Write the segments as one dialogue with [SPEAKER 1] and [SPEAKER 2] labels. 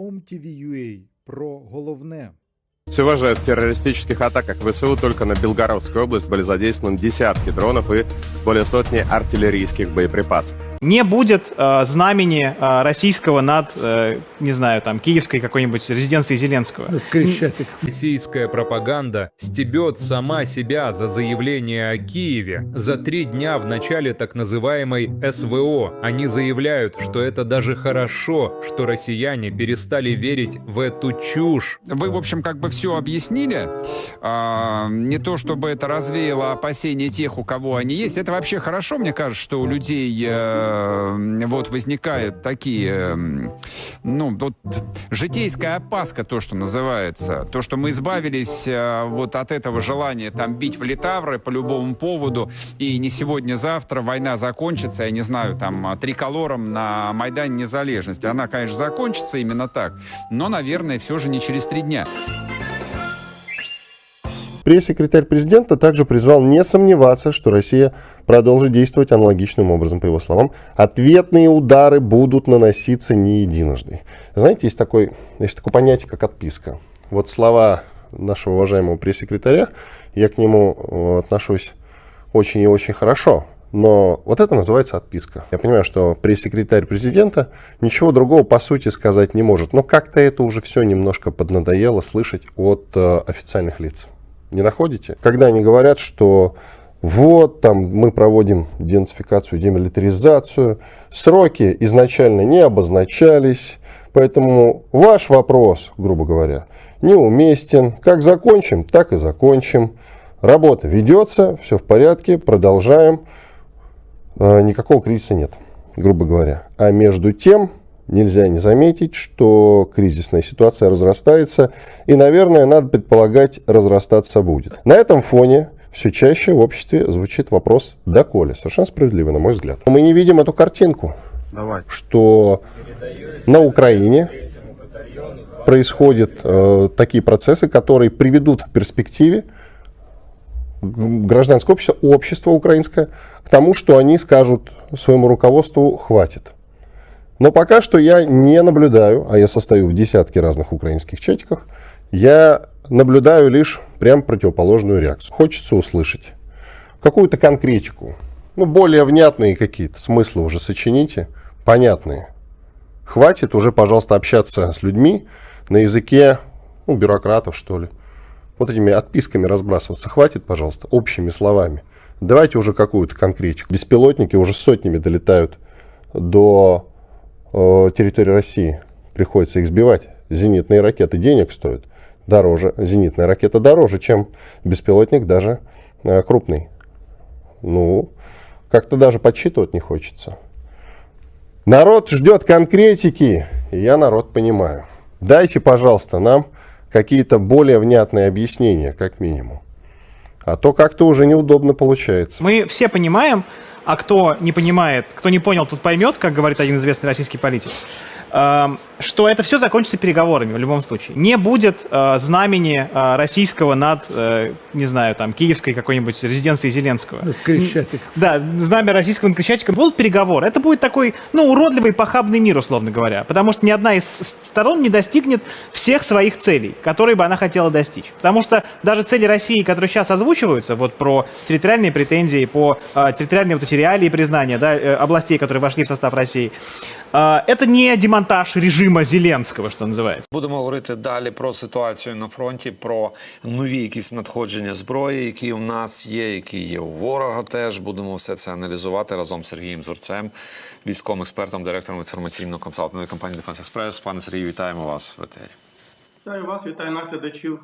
[SPEAKER 1] OMTV.ua про головне.
[SPEAKER 2] Всего же в террористических атаках ВСУ только на Белгородскую область были задействованы десятки дронов и более сотни артиллерийских боеприпасов.
[SPEAKER 3] Не будет э, знамени э, российского над, э, не знаю, там, киевской какой-нибудь резиденцией Зеленского.
[SPEAKER 4] Крещатик.
[SPEAKER 5] Российская пропаганда стебет сама себя за заявление о Киеве. За три дня в начале так называемой СВО они заявляют, что это даже хорошо, что россияне перестали верить в эту чушь.
[SPEAKER 6] Вы, в общем, как бы все объяснили. А, не то, чтобы это развеяло опасения тех, у кого они есть. Это вообще хорошо, мне кажется, что у людей э, вот возникают такие, э, ну, вот житейская опаска, то, что называется. То, что мы избавились э, вот от этого желания там бить в литавры по любому поводу, и не сегодня-завтра война закончится, я не знаю, там, триколором на Майдане Незалежности. Она, конечно, закончится именно так, но, наверное, все же не через три дня.
[SPEAKER 7] Пресс-секретарь президента также призвал не сомневаться, что Россия продолжит действовать аналогичным образом, по его словам. Ответные удары будут наноситься не единожды. Знаете, есть, такой, есть такое понятие, как отписка. Вот слова нашего уважаемого пресс-секретаря, я к нему э, отношусь очень и очень хорошо. Но вот это называется отписка. Я понимаю, что пресс-секретарь президента ничего другого по сути сказать не может. Но как-то это уже все немножко поднадоело слышать от э, официальных лиц. Не находите? Когда они говорят, что вот там мы проводим денацификацию, демилитаризацию, сроки изначально не обозначались, поэтому ваш вопрос, грубо говоря, неуместен. Как закончим, так и закончим. Работа ведется, все в порядке, продолжаем. Э, Никакого кризиса нет, грубо говоря. А между тем, нельзя не заметить, что кризисная ситуация разрастается и, наверное, надо предполагать, разрастаться будет. На этом фоне все чаще в обществе звучит вопрос «доколе?». Совершенно справедливо, на мой взгляд. Мы не видим эту картинку, что на Украине происходят э, такие процессы, которые приведут в перспективе гражданское общество, общество украинское к тому, что они скажут своему руководству «хватит». Но пока что я не наблюдаю, а я состою в десятке разных украинских чатиках, я наблюдаю лишь прям противоположную реакцию. Хочется услышать какую-то конкретику, ну, более внятные какие-то смыслы уже сочините, понятные. Хватит уже, пожалуйста, общаться с людьми на языке ну, бюрократов, что ли. Вот этими отписками разбрасываться. Хватит, пожалуйста, общими словами. Давайте уже какую-то конкретику. Беспилотники уже сотнями долетают до территории России. Приходится их сбивать. Зенитные ракеты денег стоят. Дороже. Зенитная ракета дороже, чем беспилотник даже э, крупный. Ну, как-то даже подсчитывать не хочется. Народ ждет конкретики, и я народ понимаю. Дайте, пожалуйста, нам какие-то более внятные объяснения, как минимум. А то как-то уже неудобно получается.
[SPEAKER 3] Мы все понимаем, а кто не понимает, кто не понял, тот поймет, как говорит один известный российский политик, что это все закончится переговорами в любом случае. Не будет э, знамени э, российского над, э, не знаю, там, киевской какой-нибудь резиденцией Зеленского.
[SPEAKER 4] Крещатик.
[SPEAKER 3] Да, знамя российского над Крещатиком. Будут переговоры. Это будет такой, ну, уродливый, похабный мир, условно говоря. Потому что ни одна из сторон не достигнет всех своих целей, которые бы она хотела достичь. Потому что даже цели России, которые сейчас озвучиваются, вот про территориальные претензии, по э, территориальные вот эти реалии признания да, э, областей, которые вошли в состав России, э, это не демонтаж режима Зеленского, що називається,
[SPEAKER 8] Будемо говорити далі про ситуацію на фронті, про нові якісь надходження зброї, які у нас є, які є у ворога. Теж будемо все це аналізувати разом з Сергієм Зурцем, військовим експертом, директором інформаційно-консалтингової компанії Дефенс Експрес. Пане Сергію, вітаємо вас в етері.
[SPEAKER 9] Вітаю вас, вітаю наших глядачів.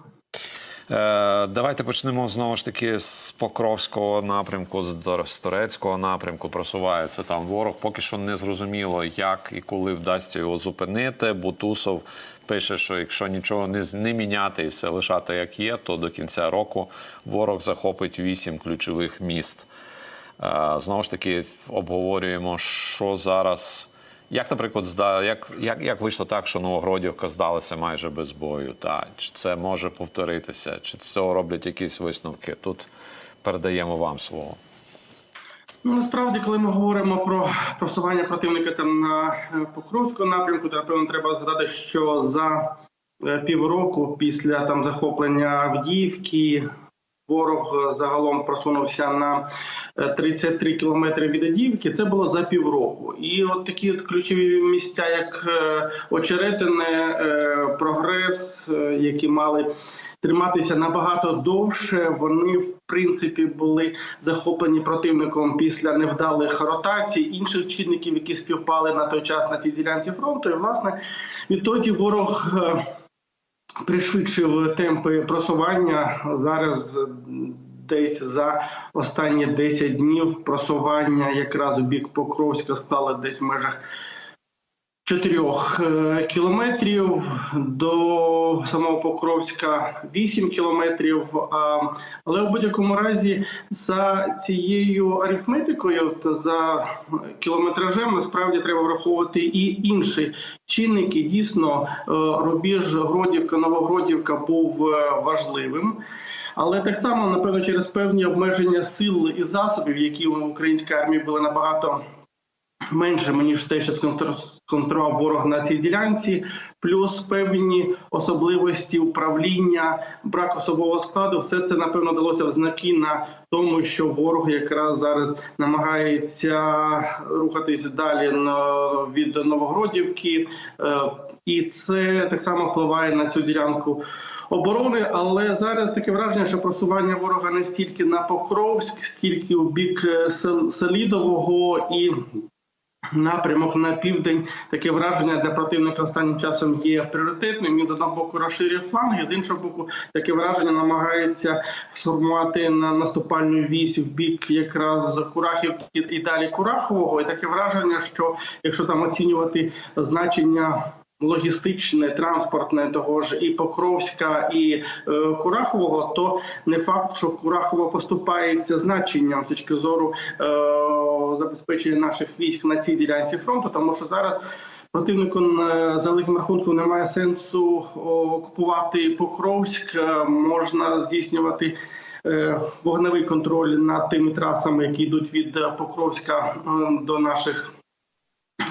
[SPEAKER 8] Е, давайте почнемо знову ж таки з Покровського напрямку, з Торецького напрямку. Просувається там ворог. Поки що не зрозуміло, як і коли вдасться його зупинити. Бутусов пише, що якщо нічого не, не міняти і все лишати як є, то до кінця року ворог захопить вісім ключових міст. Е, Знову ж таки, обговорюємо, що зараз. Як, наприклад, зда, як, як, як вийшло так, що Новогродівка здалася майже без бою? Та? Чи це може повторитися? Чи з цього роблять якісь висновки? Тут передаємо вам слово.
[SPEAKER 9] Ну, насправді, коли ми говоримо про просування противника там на е, Покровському напрямку, то напевно треба згадати, що за е, півроку після там захоплення Авдіївки ворог е, загалом просунувся на е, 33 кілометри від Авдіївки. Це було за півроку. І от такі от ключові місця, як е, Очеретине, е, Прогрес, е, які мали триматися набагато довше. Вони в принципі були захоплені противником після невдалих ротацій інших чинників, які співпали на той час на цій ділянці фронту. І власне відтоді ворог. Пришвидшив темпи просування зараз. Десь за останні 10 днів просування якраз у бік Покровська склали десь в межах 4 кілометрів до самого Покровська 8 кілометрів. Але в будь-якому разі за цією арифметикою та за кілометражем насправді треба враховувати і інші чинники. Дійсно, е, рубіж Гродівка, Новогродівка був е, важливим. Але так само, напевно, через певні обмеження сил і засобів, які у українській армії були набагато меншими, ніж те, що сконцентрував ворог на цій ділянці, плюс певні особливості управління, брак особового складу, все це напевно далося в знаки на тому, що ворог якраз зараз намагається рухатись далі від Новогродівки, Е, і це так само впливає на цю ділянку. Оборони, але зараз таке враження, що просування ворога не стільки на Покровськ, стільки у бік е, Селідового і напрямок на південь. Таке враження для противника останнім часом є пріоритетним. Він з одного боку розширює фланги, з іншого боку, таке враження намагається сформувати на наступальну вісь в бік якраз Курахівки і далі Курахового. І таке враження, що якщо там оцінювати значення. Логістичне, транспортне того ж і Покровська, і е, Курахового, то не факт, що Курахово поступається значенням з точки зору е, забезпечення наших військ на цій ділянці фронту, тому що зараз противнику е, за великим рахунком немає сенсу окупувати Покровськ, е, можна здійснювати. е, Вогневий контроль над тими трасами, які йдуть від Покровська до наших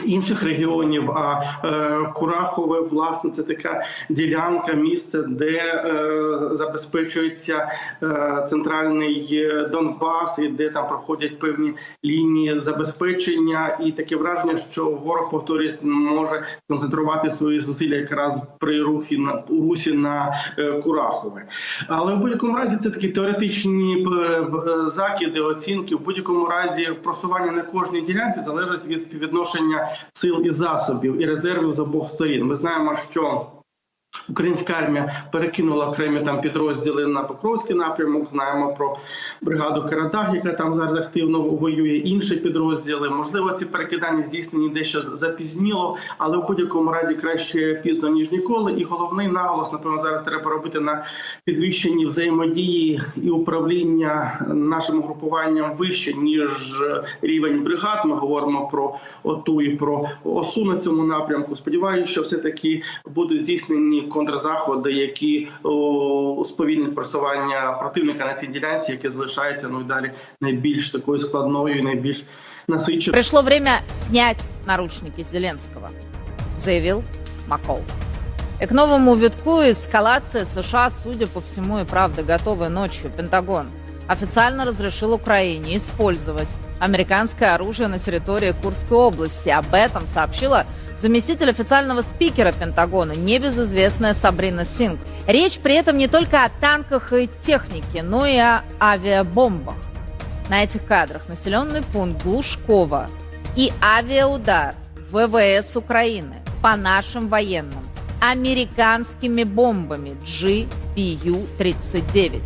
[SPEAKER 9] інших регіонів. А е, Курахове, власне, це така ділянка, місце, де е, забезпечується е, центральний Донбас, і де там проходять певні лінії забезпечення, і таке враження, що ворог повторюсь може концентрувати свої зусилля якраз при рухі на русі на Курахове. Але в будь-якому разі це такі теоретичні закиди, оцінки. В будь-якому разі просування на кожній ділянці залежить від співвідношення сил і засобів і резервів з обох сторін. Ми знаємо, що Українська армія перекинула окремі там підрозділи на Покровський напрямок. Знаємо про бригаду Карадах, яка там зараз активно воює. Інші підрозділи. Можливо, ці перекидання здійснені дещо запізніло, але в будь-якому разі краще пізно ніж ніколи. І головний наголос, напевно, зараз треба робити на підвищенні взаємодії і управління нашим угрупуванням вище ніж рівень бригад. Ми говоримо про ОТУ і про ОСУ на цьому напрямку. Сподіваюся, що все таки будуть здійснені контрзаходи, які о, сповільнять просування противника на цій ділянці, яке залишається ну і далі найбільш такою складною, і найбільш насиченою.
[SPEAKER 1] Пришло время снять наручники Зеленского, заявил Макол. И к новому витку эскалация США, судя по всему, и правда готовы ночью. Пентагон официально разрешил Украине использовать американское оружие на территории Курской области. Об этом сообщила заместитель официального спикера Пентагона, небезызвестная Сабрина Синг. Речь при этом не только о танках и технике, но и о авиабомбах. На этих кадрах населенный пункт Глушкова и авиаудар ВВС Украины по нашим военным американскими бомбами GPU-39.